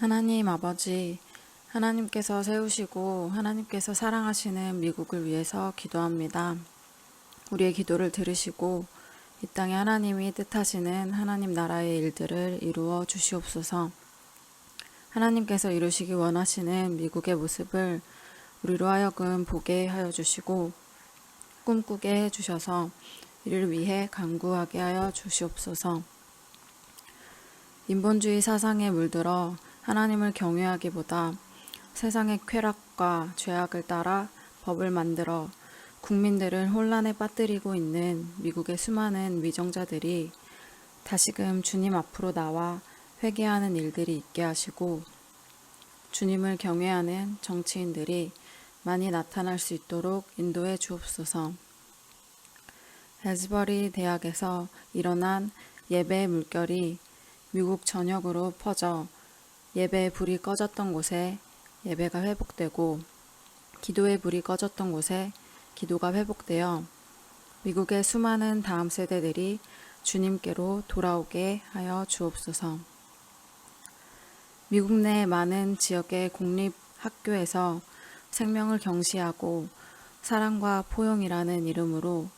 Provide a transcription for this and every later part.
하나님 아버지, 하나님께서 세우시고 하나님께서 사랑하시는 미국을 위해서 기도합니다. 우리의 기도를 들으시고 이 땅에 하나님이 뜻하시는 하나님 나라의 일들을 이루어 주시옵소서. 하나님께서 이루시기 원하시는 미국의 모습을 우리로 하여금 보게 하여 주시고 꿈꾸게 해 주셔서 이를 위해 강구하게 하여 주시옵소서. 인본주의 사상에 물들어 하나님을 경외하기보다 세상의 쾌락과 죄악을 따라 법을 만들어 국민들을 혼란에 빠뜨리고 있는 미국의 수많은 위정자들이 다시금 주님 앞으로 나와 회개하는 일들이 있게 하시고 주님을 경외하는 정치인들이 많이 나타날 수 있도록 인도해 주옵소서. 에즈버리 대학에서 일어난 예배의 물결이 미국 전역으로 퍼져 예배의 불이 꺼졌던 곳에 예배가 회복되고 기도의 불이 꺼졌던 곳에 기도가 회복되어 미국의 수많은 다음 세대들이 주님께로 돌아오게 하여 주옵소서. 미국 내 많은 지역의 공립 학교에서 생명을 경시하고 사랑과 포용이라는 이름으로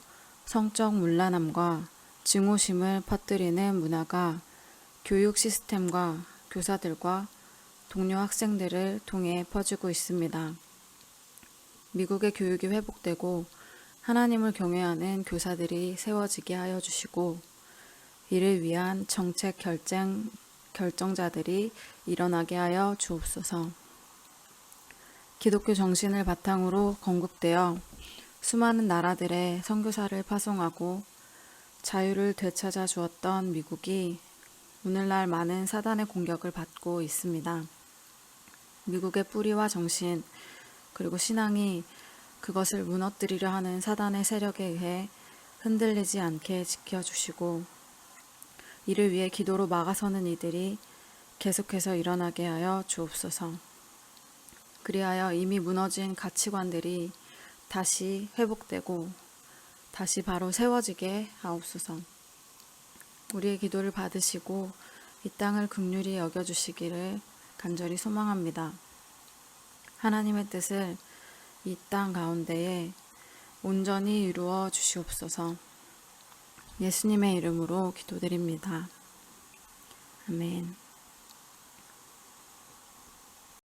성적 문란함과 증오심을 퍼뜨리는 문화가 교육 시스템과 교사들과 동료 학생들을 통해 퍼지고 있습니다. 미국의 교육이 회복되고 하나님을 경외하는 교사들이 세워지게 하여 주시고 이를 위한 정책 결정, 결정자들이 일어나게 하여 주옵소서. 기독교 정신을 바탕으로 건국되어 수많은 나라들의 선교사를 파송하고 자유를 되찾아 주었던 미국이 오늘날 많은 사단의 공격을 받고 있습니다. 미국의 뿌리와 정신, 그리고 신앙이 그것을 무너뜨리려 하는 사단의 세력에 의해 흔들리지 않게 지켜주시고, 이를 위해 기도로 막아서는 이들이 계속해서 일어나게 하여 주옵소서. 그리하여 이미 무너진 가치관들이 다시 회복되고 다시 바로 세워지게 하옵소서. 우리의 기도를 받으시고 이 땅을 극률히 여겨주시기를 간절히 소망합니다. 하나님의 뜻을 이 땅 가운데에 온전히 이루어 주시옵소서. 예수님의 이름으로 기도드립니다. 아멘.